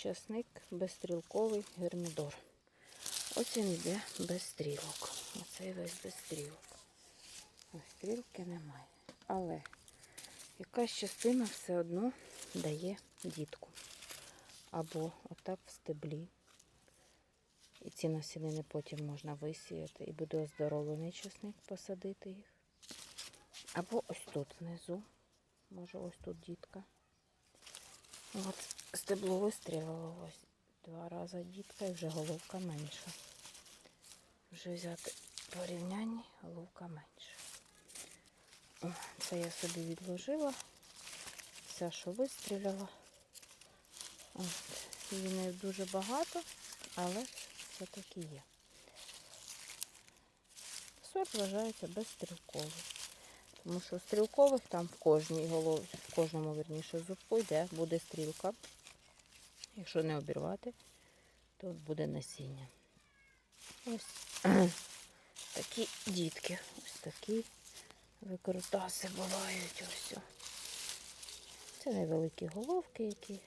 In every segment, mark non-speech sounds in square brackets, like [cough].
часник безстрілковий гермідор. Ось він йде без стрілок. Оцей весь без стрілок. Ось стрілки немає. Але якась частина все одно дає дітку. Або отак в стеблі. І ці насінини потім можна висіяти і буде оздоровлений часник посадити їх. Або ось тут внизу. Може ось тут дітка. От стебло вистрілило ось два рази дітка і вже головка менша. Вже взяти порівняння, головка менша. Це я собі відложила. Вся, що вистріляла. От. Її не дуже багато, але все-таки є. Сорт вважається безстрілковий. Тому що стрілкових там в кожній голові, в кожному верніше зубку йде, буде стрілка. Якщо не обірвати, то буде насіння. Ось [clears throat] такі дітки, ось такі викрутаси бувають ось. Це невеликі головки, які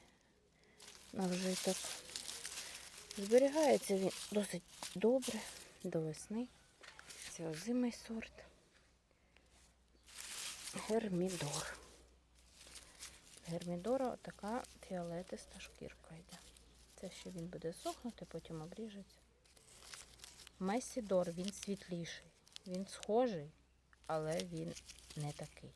на вжиток. Зберігається він досить добре до весни. Це озимий сорт. Гермідор. Гермідора така фіолетиста шкірка йде. Це ще він буде сохнути, потім обріжеться. Месідор, він світліший. Він схожий, але він не такий.